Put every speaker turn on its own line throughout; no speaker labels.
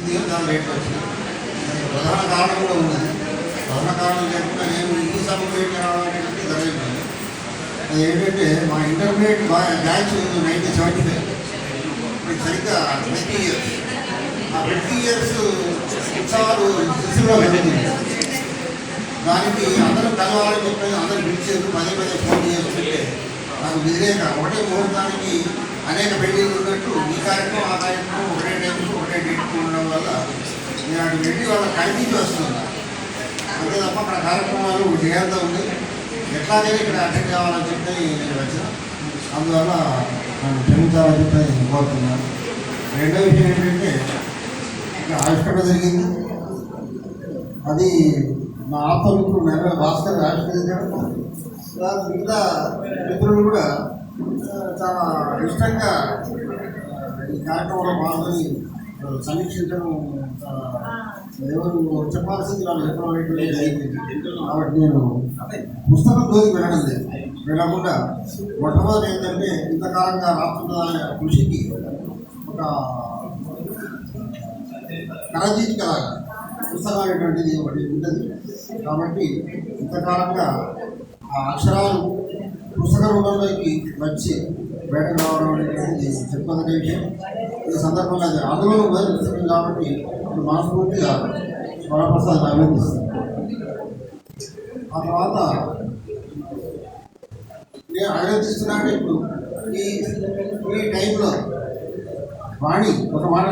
కొద్దిగా దాని రేట్ వచ్చింది. ప్రధాన కారణం కూడా ఉన్నది ప్రధాన కారణం లేకుండా నేను ఈ సభకు రేట్ రావడానికి ధర అది ఏంటంటే మా intermediate batch nineteen seventy five. ఇప్పుడు సరిగ్గా ట్వంటీ ఇయర్స్. ఆ ట్వంటీ ఇయర్స్ ఉత్సవాలు శిశువులో జరుగుతుంది దానికి అందరూ కలవాలని చెప్పి అందరూ పిలిచేది పదే పదే ఫోన్ చేస్తుంటే నాకు విధిలేక ఒకటే ముహూర్తానికి అనేక పెళ్ళిళ్ళు ఉన్నట్టు ఈ కార్యక్రమం ఆ కార్యక్రమం ఒకటే టైంకు ఒకటే నేను అటు వెళ్ళి వాళ్ళ కంటిన్యూ వస్తున్నాను అంతే తప్ప అక్కడ కార్యక్రమాలు చేయాల్సి ఉంది. ఎట్లాగైనా ఇక్కడ అటెండ్ కావాలని చెప్పి నేను వచ్చిన. అందువల్ల నన్ను క్షమించాలని చెప్పి నేను కోరుతున్నాను రెండో విషయం ఏంటంటే ఇక్కడ ఆవిష్కరణ జరిగింది. అది మా ఆత్మమిత్రుడు నెల భాస్కర్ ఆవిష్కరించాడు మిగతా మిత్రులు కూడా చాలా ఇష్టంగా ఈ కార్యక్రమంలో పాల్గొని సమీక్షించడం ఎవరు చెప్పాల్సింది వాళ్ళు చెప్పడం కాబట్టి నేను పుస్తకం జోలికి వెళ్ళడం లేదు. వెళ్ళకుండా మొట్టమొదటి ఏంటంటే ఇంతకాలంగా రాస్తున్న కృషికి ఒక కళాజీవికలాగా పుస్తకం అనేటువంటిది ఒకటి ఉంటుంది. కాబట్టి ఇంతకాలంగా ఆ అక్షరాలు పుస్తక రూపంలోకి వచ్చి బయట రావడం అనేటువంటిది చెప్పుకోదగ్గ విషయం. ఈ సందర్భంగా అందులో మొదటి పుస్తకం కాబట్టి ఇప్పుడు మనస్ఫూర్తిగా వరప్రసాద్ అభినందిస్తాను ఆ తర్వాత నేను అభినందిస్తున్నాను ఇప్పుడు ఈ ఈ టైంలో వాణి ఒక మాట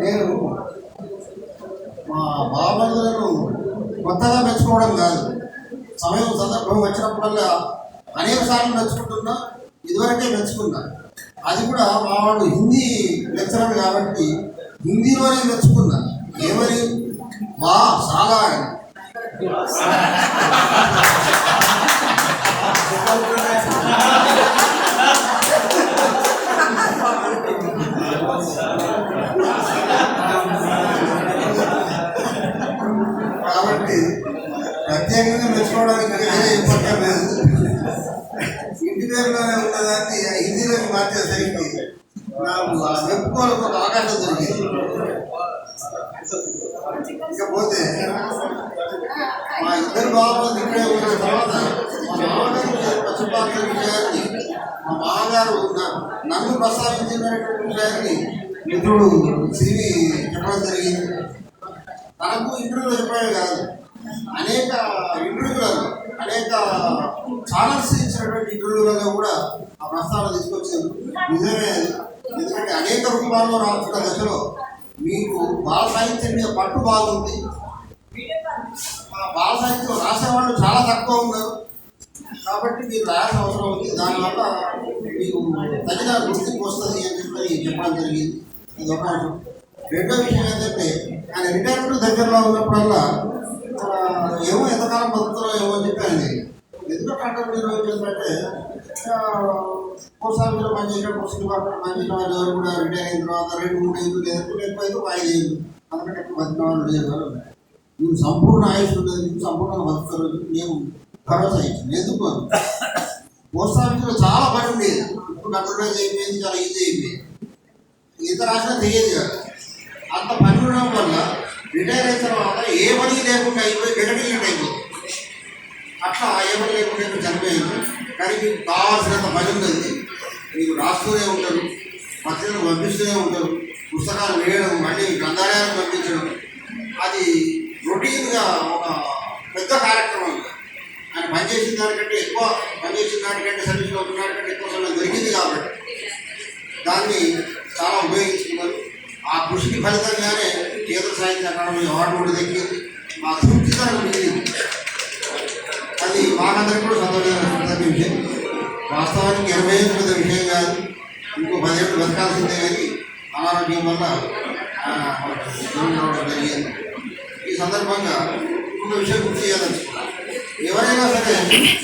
నేను మా బాబంధులను కొత్తగా మెచ్చుకోవడం కాదు. సమయం సందర్భం వచ్చినప్పుడల్లా అనేక సార్లు మెచ్చుకుంటున్నా. ఇదివరకే మెచ్చుకున్నా అది కూడా మా వాడు హిందీ లెక్చరర్ కాబట్టి హిందీలోనే మెచ్చుకున్నా ఏమని? వా చాలా పేరులోనే ఉన్నదాన్ని హిందీలోకి మార్చేసరికి నాకు చెప్పుకోవాలకు ఒక అవకాశం దొరికింది. ఇకపోతే మా ఇద్దరు బాబులు ఇక్కడే ఉన్న తర్వాత మా మామగారు పశుపాత్ర విషయాన్ని మా మామగారు నన్ను ప్రస్తావించినటువంటి విషయాన్ని మిత్రుడు సివి చెప్పడం జరిగింది. తనకు ఇంటర్వ్యూలో చెప్పాడు కాదు అనేక ఇంటర్వ్యూలలో అనేక ఛానల్స్ ఇచ్చినటువంటి ఇంటర్వ్యూలలో కూడా ఆ ప్రస్తావన తీసుకొచ్చారు. నిజమే ఎందుకంటే అనేక రూపాల్లో రాస్తున్న దశలో మీకు బాల సాహిత్యం మీద పట్టు బాగుంది బాల సాహిత్యం రాసేవాళ్ళు చాలా తక్కువ ఉన్నారు. కాబట్టి మీరు రాయాల్సిన అవసరం ఉంది. దానివల్ల మీకు తగిన గుర్తింపు వస్తుంది అని చెప్పి చెప్పడం జరిగింది. ఇది ఒక రెండో విషయం ఏంటంటే ఆయన రిటైర్మెంట్ దగ్గరలో ఉన్నప్పుడల్లా ఆ, ఏమో ఎంతకాలం బతుకుతారో ఏమో అని చెప్పి ఆయన ఎందుకంటే అంటే మీరు ఏంటంటే పోస్ట్ ఆఫీస్లో మంచి పోస్ట్ డిపార్ట్మెంట్ వాళ్ళు కూడా రిటైర్ అయిన తర్వాత రెండు మూడు ఐదు లేదంటే ఎక్కువ అయితే ఒక ఐదు ఏళ్ళు అందుకంటే ఎక్కువ బతికిన వాళ్ళు లేరు నువ్వు సంపూర్ణ ఆయుష్ ఉండదు మీకు సంపూర్ణంగా బతుకుతారు అని చెప్పి నేను భరోసా ఇచ్చాను ఎందుకు పోస్ట్ ఆఫీస్లో చాలా పని ఉండేది. ఇప్పుడు కంప్యూటరైజ్ అయిపోయింది చాలా ఈజీ అయిపోయింది. ఇంత రాసినా తెలియదు కదా. అంత పని ఉండడం వల్ల రిటైర్ అయిన తర్వాత ఏ పని లేకుండా అయిపోయి వెగటిల్లినట్టు అయిపోతుంది. అట్లా ఎవరు లేకుండా అయిపోయి కానీ మీకు కావాల్సినంత భయం ఉంది. మీరు రాస్తూనే ఉంటారు పత్రికలు పంపిస్తూనే ఉంటారు పుస్తకాలు వేయడం మళ్ళీ గ్రంథాలయాలు పంపించడం. అది రొటీన్గా ఒక పెద్ద కార్యక్రమం. ఆయన పనిచేసిన దానికంటే ఎక్కువ పనిచేసిన దానికంటే సర్వీస్లో ఉన్న దానికంటే ఎక్కువ సమయం దొరికింది కాబట్టి దాన్ని చాలా ఉపయోగించుకున్నారు. ఆ కృషికి ఫలితంగానే కేంద్ర సాహిత్య అకాడమీ అవార్డు కూడా దక్కింది. మా తృప్తికరం అందరికీ కూడా సంతోషమైన విషయం వాస్తవానికి ఇరవై ఏళ్ళు పెద్ద విషయం కాదు ఇంకో పదేళ్ళు బతకాల్సిందే కానీ అనారోగ్యం వల్ల దూరం రావడం జరిగింది. ఈ సందర్భంగా ఒక విషయం గుర్తు చేయాలనుకుంటున్నాను ఎవరైనా సరే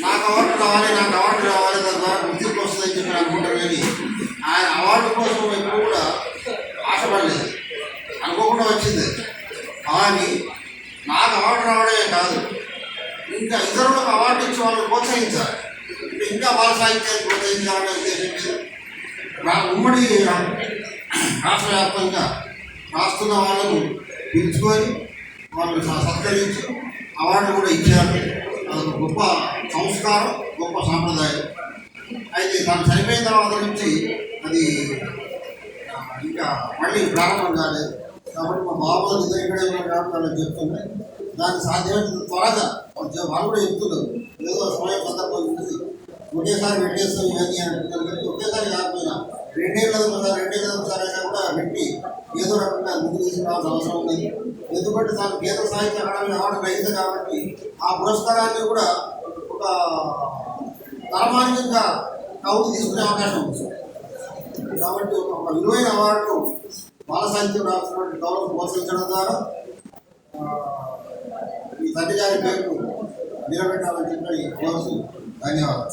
నాకు అవార్డు రావాలి నాకు అవార్డు రావాలి తద్వారా గుర్తింపు వస్తుందని చెప్పి అనుకుంటారు కానీ ఆయన అవార్డు కోసం ఎప్పుడు కూడా ఆశపడలేదు. అనుకోకుండా వచ్చింది. కానీ నాకు అవార్డు రావడమే కాదు. ఇంకా ఇతరులకు అవార్డు ఇచ్చి వాళ్ళని ప్రోత్సహించాలి. ఇంకా బాల సాహిత్యాన్ని ప్రోత్సహించాలనే ఉద్దేశించి నా ఉమ్మడి రాష్ట్ర వ్యాప్తంగా రాస్తున్న వాళ్ళను పిలుచుకొని వాళ్ళు సత్కరించి అవార్డు కూడా ఇచ్చారు. అదొక గొప్ప సంస్కారం గొప్ప సాంప్రదాయం. అయితే దాన్ని చనిపోయిన తర్వాత నుంచి అది ఇంకా మళ్ళీ ప్రారంభం కాలేదు. కాబట్టి మా బాబు ఇద్దరు ఇక్కడే ఉన్నారు కాబట్టి చెప్తున్నాయి దానికి సాధ్యమైన త్వరగా వాళ్ళు కూడా చెప్తున్నారు. ఏదో సమయం సందర్భం ఉంటుంది. ఒకేసారి పెట్టేస్తాం ఇవన్నీ అంటున్నారు. కానీ ఒకేసారి కాకపోయినా రెండేళ్ళ ఒకసారి రెండేళ్ళ ఒకసారి అయినా కూడా పెట్టి ఏదో రకంగా ముందు తీసుకురావాల్సిన అవసరం ఉంది ఎందుకంటే తాను కేంద్ర సాహిత్య అకాడమీ అవార్డు గ్రహీత కాబట్టి ఆ పురస్కారాన్ని కూడా ఒక తలమానికంగా కవులు తీసుకునే అవకాశం ఉంది. కాబట్టి ఒక విలువైన అవార్డును బాల సాహిత్యం రాసినటువంటి కవులను ప్రోత్సహించడం ద్వారా తండ్రి గారి పేరు నిలబెట్టాలని చెప్పి కోరుతూ ధన్యవాదాలు.